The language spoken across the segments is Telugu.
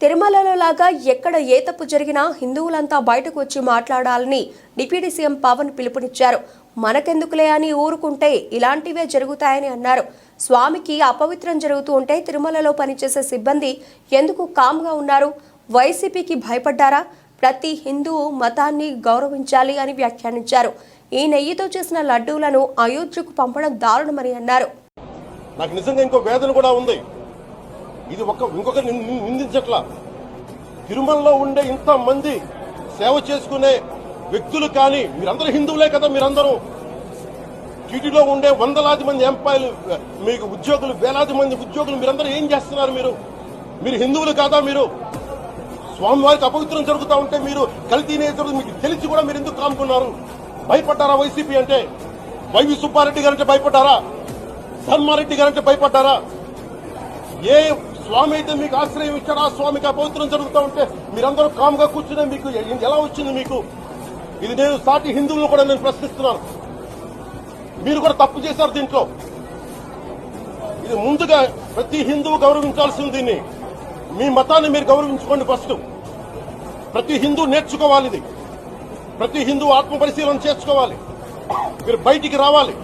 తిరుమలలో లాగా ఎక్కడ ఏ తప్పు జరిగినా హిందువులంతా బయటకు వచ్చి మాట్లాడాలని డిప్యూటీ సీఎం పవన్ పిలుపునిచ్చారు. మనకెందుకులే అని ఊరుకుంటే ఇలాంటివే జరుగుతాయని అన్నారు. స్వామికి అపవిత్రం జరుగుతూ ఉంటే తిరుమలలో పనిచేసే సిబ్బంది ఎందుకు కామ్గా ఉన్నారు? వైసీపీకి భయపడ్డారా? ప్రతి హిందువు మతాన్ని గౌరవించాలి అని వ్యాఖ్యానించారు. ఈ నెయ్యితో చేసిన లడ్డూలను అయోధ్యకు పంపడం దారుణమని అన్నారు. నాకు నిజంగా ఇంకో వేదన కూడా ఉంది. ఇది ఒక ఇంకొక నిందించట్లా. తిరుమలలో ఉండే ఇంత మంది సేవ చేసుకునే వ్యక్తులు కానీ మీరందరూ హిందువులే కదా మీరందరూ. టీటీలో ఉండే వందలాది మంది ఎంపాయలు మీకు ఉద్యోగులు వేలాది మంది ఉద్యోగులు మీరందరూ ఏం చేస్తున్నారు మీరు? మీరు హిందువులు కాదా మీరు? స్వామివారికి అపవిత్రం జరుగుతూ ఉంటే మీరు కల్తీ నేతలు మీకు తెలిసి కూడా మీరు ఎందుకు కాముకున్నారు భయపడ్డారా వైసీపీ అంటే? వైవి సుబ్బారెడ్డి గారంటే భయపడ్డారా? ధర్మారెడ్డి గారంటే భయపడ్డారా? ఏ స్వామి అయితే మీకు ఆశ్రయం ఇచ్చారో ఆ స్వామికి అపవిత్రం జరుగుతూ ఉంటే మీరందరూ కామ్గా కూర్చునే మీకు ఎలా వచ్చింది మీకు? ఇది నేను సాటి హిందువులను కూడా నేను ప్రశ్నిస్తున్నాను. మీరు కూడా తప్పు చేశారు దీంట్లో. ఇది ముందుగా ప్రతి హిందువు గౌరవించాల్సింది దీన్ని. మీ మతాన్ని మీరు గౌరవించుకోండి ఫస్ట్. ప్రతి హిందూ నేర్చుకోవాలి ఇది. ప్రతి హిందూ ఆత్మ పరిశీలన చేసుకోవాలి మీరు బయటికి రావాలి.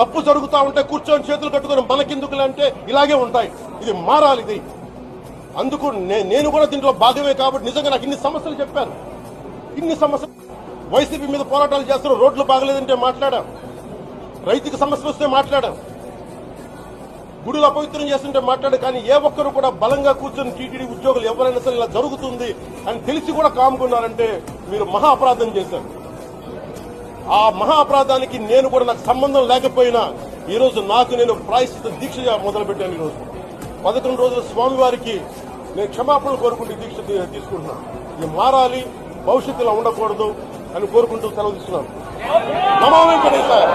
తప్పు జరుగుతా ఉంటే కూర్చొని చేతులు కట్టుకొని మనకెందుకులు అంటే ఇలాగే ఉంటాయి. ఇది మారాలి ఇది. అందుకు నే- నేను కూడా దీంట్లో భాగమే కాబట్టి నిజంగా నాకు ఇన్ని సమస్యలు చెప్పారు. ఇన్ని సమస్యలు వైసీపీ మీద పోరాటాలు చేస్తారు రోడ్లు బాగలేదంటే మాట్లాడాం. రైతుకి సమస్యలు వస్తే మాట్లాడాం. గుడులు అపవిత్రం చేస్తుంటే మాట్లాడు. కానీ ఏ ఒక్కరు కూడా బలంగా కూర్చొని టీటీడీ ఉద్యోగులు ఎవరైనా సరే ఇలా జరుగుతుంది అని తెలిసి కూడా కాముకున్నారంటే మీరు మహా అపరాధం చేశారు. ఆ మహాపరాధానికి నేను కూడా నాకు సంబంధం లేకపోయినా ఈ రోజు నాకు నేను ప్రాయశ్చిత దీక్ష మొదలుపెట్టాను ఈ రోజు పదకొండు రోజుల స్వామివారికి నేను క్షమాపణలు కోరుకుంటూ దీక్ష తీసుకుంటున్నాను. ఇది మారాలి భవిష్యత్తులో ఉండకూడదు అని కోరుకుంటూ సెలవు తీసుకున్నాను. నమో వెంకటేశ్వర